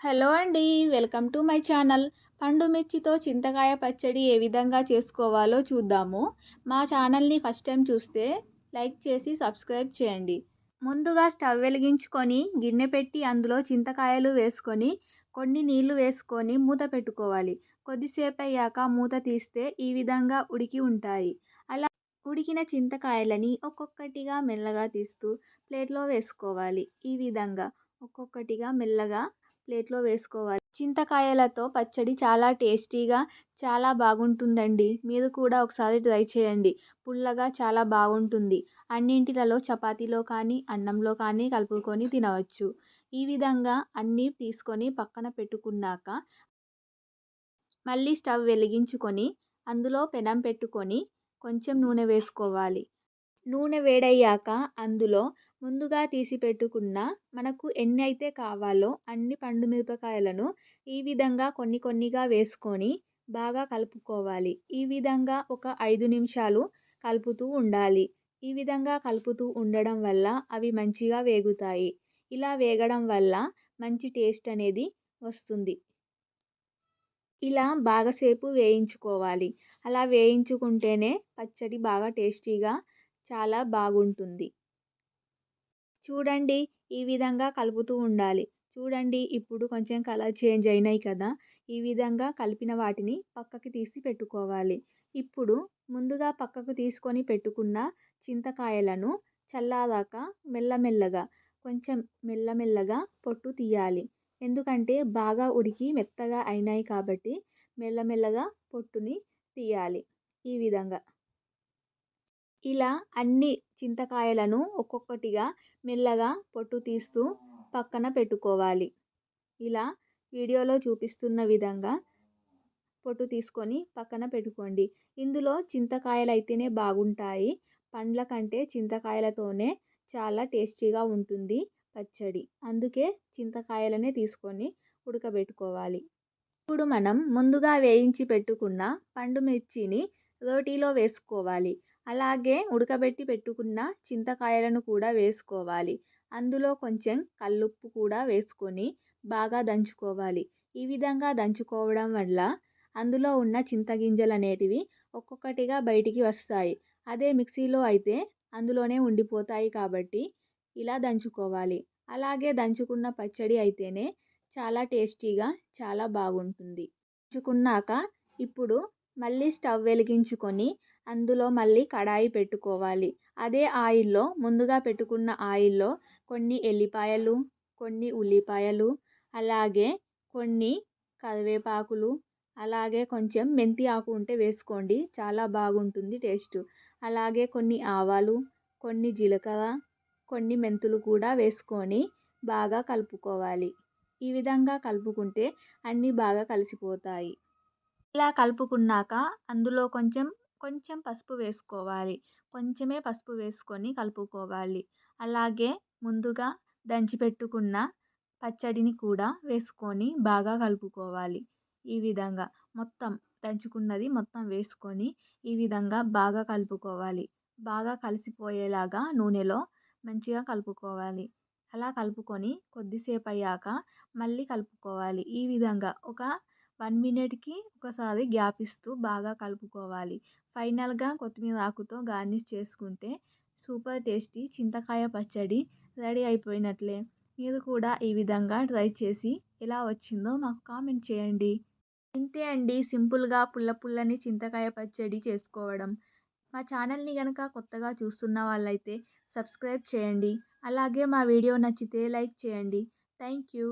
Hello అండి welcome to my channel. పండు మిర్చితో చింతకాయ పచ్చడి ఏ విధంగా చేసుకోవాలో చూద్దాము. మా ఛానల్ని ఫస్ట్ టైం చూస్తే లైక్ చేసి సబ్స్క్రైబ్ చేయండి. ముందుగా స్టవ్ వెలిగించుకొని గిన్నె పెట్టి అందులో చింతకాయలు వేసుకొని కొన్ని నీళ్ళు వేసుకొని మూత పెట్టుకోవాలి. కొద్దిసేపు అయ్యాక మూత తీస్తే ఈ విధంగా ఉడికి ఉంటాయి. అలా ఉడికిన చింతకాయలని ఒక్కొక్కటిగా మెల్లగా తీస్తూ ప్లేట్లో వేసుకోవాలి. ఈ విధంగా ఒక్కొక్కటిగా మెల్లగా ప్లేట్లో వేసుకోవాలి. చింతకాయలతో పచ్చడి చాలా టేస్టీగా చాలా బాగుంటుందండి. మీరు కూడా ఒకసారి ట్రై చేయండి. పుల్లగా చాలా బాగుంటుంది. అన్నింటిలలో చపాతీలో కానీ అన్నంలో కానీ కలుపుకొని తినవచ్చు. ఈ విధంగా అన్నీ తీసుకొని పక్కన పెట్టుకున్నాక మళ్ళీ స్టవ్ వెలిగించుకొని అందులో పెనం పెట్టుకొని కొంచెం నూనె వేసుకోవాలి. నూనె వేడయ్యాక అందులో ముందుగా తీసి పెట్టుకున్న మనకు ఎన్ని అయితే కావాలో అన్ని పండు మిరపకాయలను ఈ విధంగా కొన్ని కొన్నిగా వేసుకొని బాగా కలుపుకోవాలి. ఈ విధంగా ఒక ఐదు నిమిషాలు కలుపుతూ ఉండాలి. ఈ విధంగా కలుపుతూ ఉండడం వల్ల అవి మంచిగా వేగుతాయి. ఇలా వేగడం వల్ల మంచి టేస్ట్ అనేది వస్తుంది. ఇలా బాగాసేపు వేయించుకోవాలి. అలా వేయించుకుంటేనే పచ్చడి బాగా టేస్టీగా చాలా బాగుంటుంది. చూడండి ఈ విధంగా కలుపుతూ ఉండాలి. చూడండి ఇప్పుడు కొంచెం కలర్ చేంజ్ అయినాయి కదా ఈ విధంగా కలిపిన వాటిని పక్కకి తీసి పెట్టుకోవాలి. ఇప్పుడు ముందుగా పక్కకు తీసుకొని పెట్టుకున్న చింతకాయలను చల్లారాక మెల్లమెల్లగా కొంచెం మెల్లమెల్లగా పొట్టు తీయాలి. ఎందుకంటే బాగా ఉడికి మెత్తగా అయినాయి కాబట్టి మెల్లమెల్లగా పొట్టుని తీయాలి ఈ విధంగా. ఇలా అన్ని చింతకాయలను ఒక్కొక్కటిగా మెల్లగా పొట్టు తీస్తూ పక్కన పెట్టుకోవాలి. ఇలా వీడియోలో చూపిస్తున్న విధంగా పొట్టు తీసుకొని పక్కన పెట్టుకోండి. ఇందులో చింతకాయలు అయితేనే బాగుంటాయి. పండ్ల కంటే చింతకాయలతోనే చాలా టేస్టీగా ఉంటుంది పచ్చడి. అందుకే చింతకాయలనే తీసుకొని ఉడకబెట్టుకోవాలి. ఇప్పుడు మనం ముందుగా వేయించి పెట్టుకున్న పండు మిర్చిని రోటీలో వేసుకోవాలి. అలాగే ఉడకబెట్టి పెట్టుకున్న చింతకాయలను కూడా వేసుకోవాలి. అందులో కొంచెం కల్లుప్పు కూడా వేసుకొని బాగా దంచుకోవాలి. ఈ విధంగా దంచుకోవడం వల్ల అందులో ఉన్న చింతగింజలు అనేటివి ఒక్కొక్కటిగా బయటికి వస్తాయి. అదే మిక్సీలో అయితే అందులోనే ఉండిపోతాయి కాబట్టి ఇలా దంచుకోవాలి. అలాగే దంచుకున్న పచ్చడి అయితేనే చాలా టేస్టీగా చాలా బాగుంటుంది. దంచుకున్నాక ఇప్పుడు మళ్ళీ స్టవ్ వెలిగించుకొని అందులో మళ్ళీ కడాయి పెట్టుకోవాలి. అదే ఆయిల్లో ముందుగా పెట్టుకున్న ఆయిల్లో కొన్ని ఎల్లిపాయలు కొన్ని ఉల్లిపాయలు అలాగే కొన్ని కరివేపాకులు అలాగే కొంచెం మెంతి ఆకు ఉంటే వేసుకోండి. చాలా బాగుంటుంది టేస్ట్. అలాగే కొన్ని ఆవాలు కొన్ని జీలకర్ర కొన్ని మెంతులు కూడా వేసుకొని బాగా కలుపుకోవాలి. ఈ విధంగా కలుపుకుంటే అన్నీ బాగా కలిసిపోతాయి. ఇలా కలుపుకున్నాక అందులో కొంచెం కొంచెం పసుపు వేసుకోవాలి. కొంచెమే పసుపు వేసుకొని కలుపుకోవాలి. అలాగే ముందుగా దంచి పెట్టుకున్న పచ్చడిని కూడా వేసుకొని బాగా కలుపుకోవాలి. ఈ విధంగా మొత్తం దంచుకున్నది మొత్తం వేసుకొని ఈ విధంగా బాగా కలుపుకోవాలి. బాగా కలిసిపోయేలాగా నూనెలో మంచిగా కలుపుకోవాలి. అలా కలుపుకొని కొద్దిసేపు అయ్యాక మళ్ళీ కలుపుకోవాలి. ఈ విధంగా ఒక వన్ మినిట్కి ఒకసారి గ్యాప్ ఇస్తూ బాగా కలుపుకోవాలి. ఫైనల్గా కొత్తిమీర ఆకుతో గార్నిష్ చేసుకుంటే సూపర్ టేస్టీ చింతకాయ పచ్చడి రెడీ అయిపోయినట్లే. మీరు కూడా ఈ విధంగా ట్రై చేసి ఎలా వచ్చిందో మాకు కామెంట్ చేయండి. ఇంతే అండి. సింపుల్గా పుల్ల పుల్లని చింతకాయ పచ్చడి చేసుకోవడం. మా ఛానల్ని కనుక కొత్తగా చూస్తున్న వాళ్ళైతే సబ్స్క్రైబ్ చేయండి. అలాగే మా వీడియో నచ్చితే లైక్ చేయండి. Thank you.